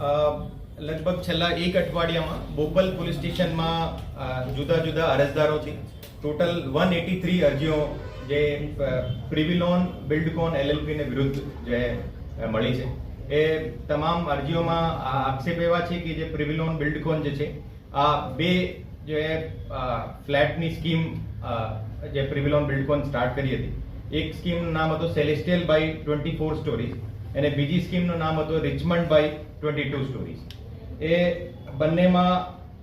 લગભગ છેલ્લા એક અઠવાડિયામાં બોપલ પોલીસ સ્ટેશનમાં જુદા જુદા અરજદારોથી ટોટલ વન એટી થ્રી અરજીઓ જે પ્રિવિલોન, બિલ્ડકોન, એલએલપીને વિરુદ્ધ જે મળી છે. એ તમામ અરજીઓમાં આક્ષેપ એવા છે કે જે પ્રિવિલોન, બિલ્ડકોન જે છે, આ બે જે ફ્લેટની સ્કીમ જે પ્રિવિલોન, બિલ્ડકોન સ્ટાર્ટ કરી હતી. એક સ્કીમનું નામ હતું celestial by twenty four stories. અને બીજી સ્કીમનું નામ હતું Richmond by twenty two stories એ બંનેમાં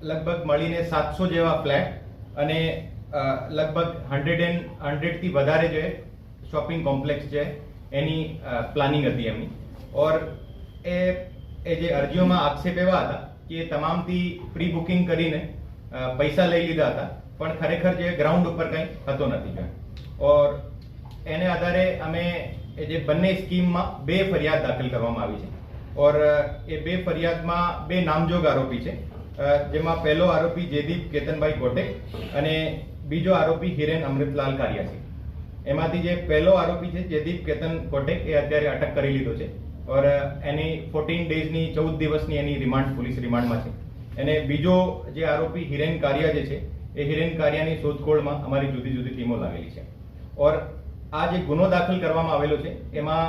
લગભગ મળીને સાતસો જેવા ફ્લેટ અને લગભગ હંડ્રેડ એન્ડ હંડ્રેડથી વધારે જે શોપિંગ કોમ્પ્લેક્સ છે, એની પ્લાનિંગ હતી એમની. ઓર એ એ જે અરજીઓમાં આક્ષેપ એવા હતા કે એ તમામથી પ્રી બુકિંગ કરીને પૈસા લઈ લીધા હતા, પણ ખરેખર જે ગ્રાઉન્ડ ઉપર કંઈ થતો નથી ઓર એને આધારે અમે એ જે બંને સ્કીમમાં બે ફરિયાદ દાખલ કરવામાં આવી છે. ઓર એ બે ફરિયાદમાં બે નામજોગ આરોપી છે. જેમાં પહેલો આરોપી જયદીપ કેતનભાઈ કોટેક અને બીજો આરોપી હિરેન અમૃતલાલ કારિયા છે. એમાંથી જે પહેલો આરોપી છે, જયદીપ કેતન કોટેક એ અત્યારે અટક કરી લીધો છે. ઓર એની ફોર્ટીન ડેઝની ચૌદ દિવસની એની રિમાન્ડ, પોલીસ રિમાન્ડમાં છે. અને બીજો જે આરોપી હિરેન કારિયા જે છે, એ હિરેન કારિયાની શોધખોળમાં અમારી જુદી જુદી ટીમો લાગેલી છે. ઓર આ જે ગુનો દાખલ કરવામાં આવેલો છે, એમાં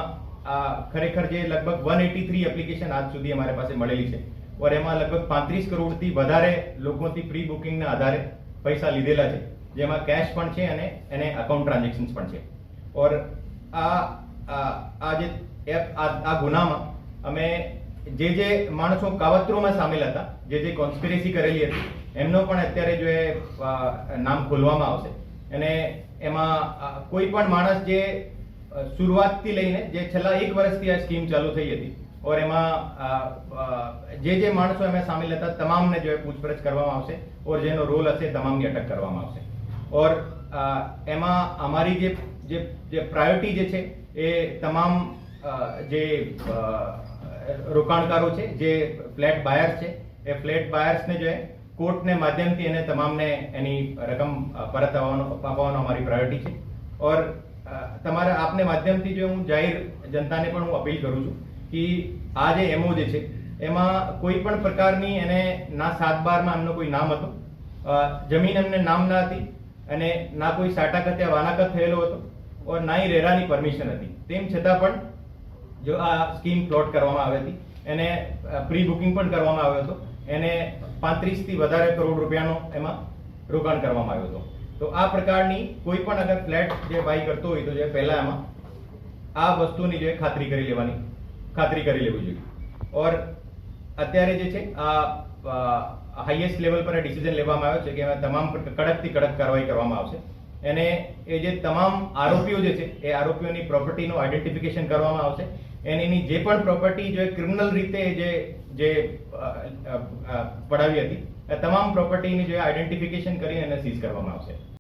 ખરેખર જે લગભગ વન એટી થ્રી એપ્લિકેશન આજ સુધી અમારી પાસે મળેલી છે. ઓર એમાં લગભગ પાંત્રીસ કરોડથી વધારે લોકોથી પ્રી બુકિંગના આધારે પૈસા લીધેલા છે, જેમાં કેશ પણ છે અને એને અકાઉન્ટ ટ્રાન્ઝેક્શન્સ પણ છે. ઓર આ આ જે એપ આ ગુનામાં અમે જે જે માણસો કાવતરોમાં સામેલ હતા, જે જે કોન્સ્પિરેસી કરેલી હતી, એમનો પણ અત્યારે જો એ નામ ખોલવામાં આવશે અને એમાં કોઈ પણ માણસ જે શરૂઆતથી લઈને જે છેલ્લા એક વર્ષથી આ સ્કીમ ચાલુ થઈ હતી, ઓર એમાં જે જે માણસો એમાં સામેલ હતા, તમામને જો પૂછપરછ કરવામાં આવશે, ઓર જેનો રોલ હશે તમામની અટક કરવામાં આવશે. ઓર એમાં અમારી જે જે જે પ્રાયોરિટી જે છે, એ તમામ જે રોકાણકારો છે, જે ફ્લેટ બાયર્સ છે, એ ફ્લેટ બાયર્સને જે કોર્ટને માધ્યમથી એને તમામને એની રકમ પરત આવવાનો અપાવવાનો અમારી પ્રાયોરિટી છે. ઓર તમારા આપને માધ્યમથી જો હું જાહેર જનતાને પણ હું અપીલ કરું છું કે આ જે એમઓ જે છે, એમાં કોઈ પણ પ્રકારની એને ના સાત બારમાં એમનો કોઈ નામ હતો. જમીન એમને નામ ના હતી અને ના કોઈ સાટાકત યા વાનાકત થયેલો હતો ઓર ના ઈ રેરાની પરમિશન હતી. તેમ છતાં પણ જો આ સ્કીમ પ્લોટ કરવામાં આવી હતી, એને પ્રી બુકિંગ પણ કરવામાં આવ્યો હતો. એને પાંત્રીસથી વધારે કરોડ રૂપિયાનો એમાં રોકાણ કરવામાં આવ્યો હતો. તો આ પ્રકારની કોઈ પણ અગર ફ્લેટ જે બાય કરતો હોય તો જે પહેલા એમાં આ વસ્તુની જે ખાતરી કરી લેવાની, ખાતરી કરી લેવી જોઈએ. ઓર અત્યારે જે છે, આ હાઈએસ્ટ લેવલ પર ડિસિઝન લેવામાં આવ્યો છે કે એમાં તમામ કડકથી કડક કાર્યવાહી કરવામાં આવશે. અને એ જે તમામ આરોપીઓ જે છે, એ આરોપીઓની પ્રોપર્ટીનું આઈડેન્ટિફિકેશન કરવામાં આવશે. એની જે પણ પ્રોપર્ટી જે ક્રિમિનલ રીતે જે જે પડાવી હતી તમામ પ્રોપર્ટીની જે આઈડેન્ટિફિકેશન કરી અને સીઝ કરવામાં આવશે.